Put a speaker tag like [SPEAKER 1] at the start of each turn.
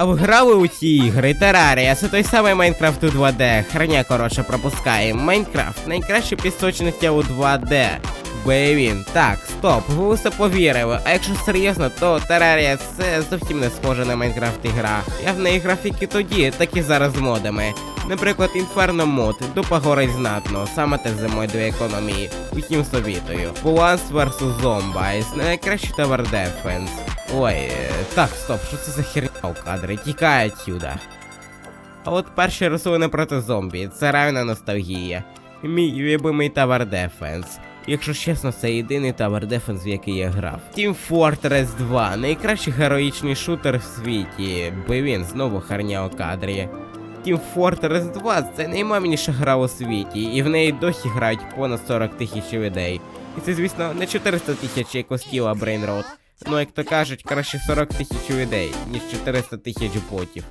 [SPEAKER 1] А ви грали у ці ігри? Терарія, це той самий Майнкрафт у 2D. Храня, коротше, пропускає. Майнкрафт найкраще пісочниця у 2D. Бейвін, так, стоп, ви все повірили. А якщо серйозно, то Терарія це зовсім не схоже на Майнкрафт ігра. Я в неї графіки тоді, так і зараз модами. Наприклад, Inferno мод, дупа горить знатно, саме те зимою до економії. Утім совітою. Balance vs Zombies, найкращий Tower Defense. Ой, е, так, стоп, що це за херня у кадрі? Тікай отсюда. А от перші рослини проти зомбі, це реальна ностальгія. Мій любимий Tower Defense. Якщо чесно, це єдиний Tower Defense, в який я грав. Team Fortress 2, найкращий героїчний шутер в світі. Блін, знову харня у кадрі. Team Fortress 2 це наймамніша гра у світі, і в неї досі грають понад 40 тисяч людей. І це, звісно, не 400 тисяч, як у Стіла Brainrot. Ну, як то кажуть, краще 40 тисяч людей, ніж 400 тисяч ботів.